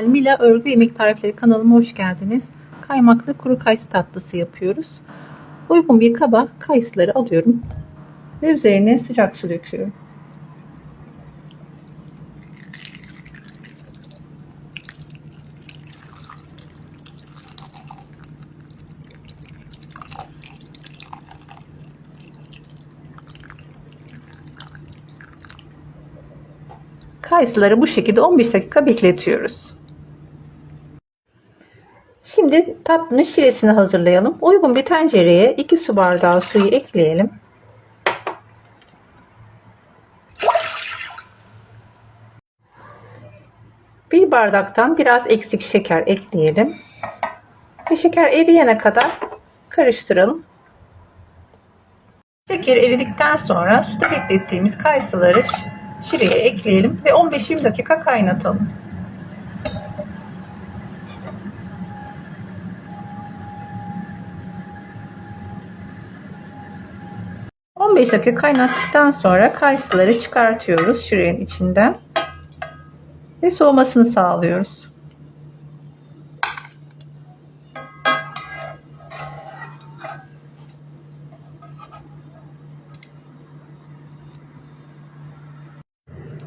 Mila Örgü Yemek Tarifleri kanalıma hoş geldiniz. Kaymaklı kuru kayısı tatlısı yapıyoruz. Uygun bir kaba kayısıları alıyorum ve üzerine sıcak su döküyorum. Kayısıları bu şekilde 15 dakika bekletiyoruz. Şimdi tatlının şiresini hazırlayalım. Uygun bir tencereye 2 su bardağı suyu ekleyelim. Bir bardaktan biraz eksik şeker ekleyelim. Ve şeker eriyene kadar karıştıralım. Şeker eridikten sonra suda beklettiğimiz kayısıları şireye ekleyelim ve 15-20 dakika kaynatalım. ...15 dakika kaynattıktan sonra kayısıları çıkartıyoruz şirenin içinden ve soğumasını sağlıyoruz.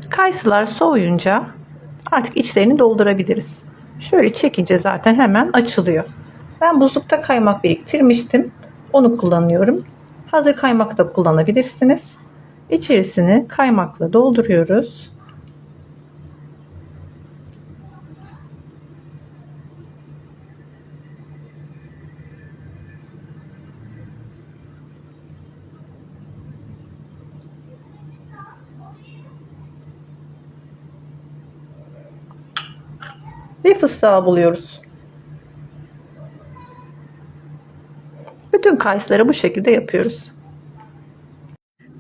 Kayısılar soğuyunca artık içlerini doldurabiliriz. Şöyle çekince zaten hemen açılıyor. Ben buzlukta kaymak biriktirmiştim. Onu kullanıyorum. Hazır kaymak da kullanabilirsiniz. İçerisini kaymakla dolduruyoruz. ve fıstığa buluyoruz. Bütün kayısıları bu şekilde yapıyoruz.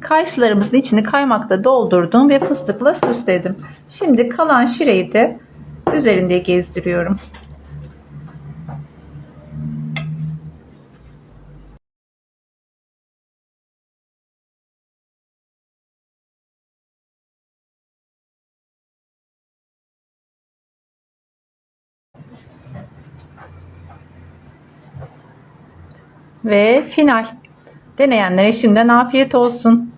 Kayısılarımızın içini kaymakla doldurdum ve fıstıkla süsledim. Şimdi kalan şireyi de üzerinde gezdiriyorum. Ve final. Deneyenlere şimdiden afiyet olsun.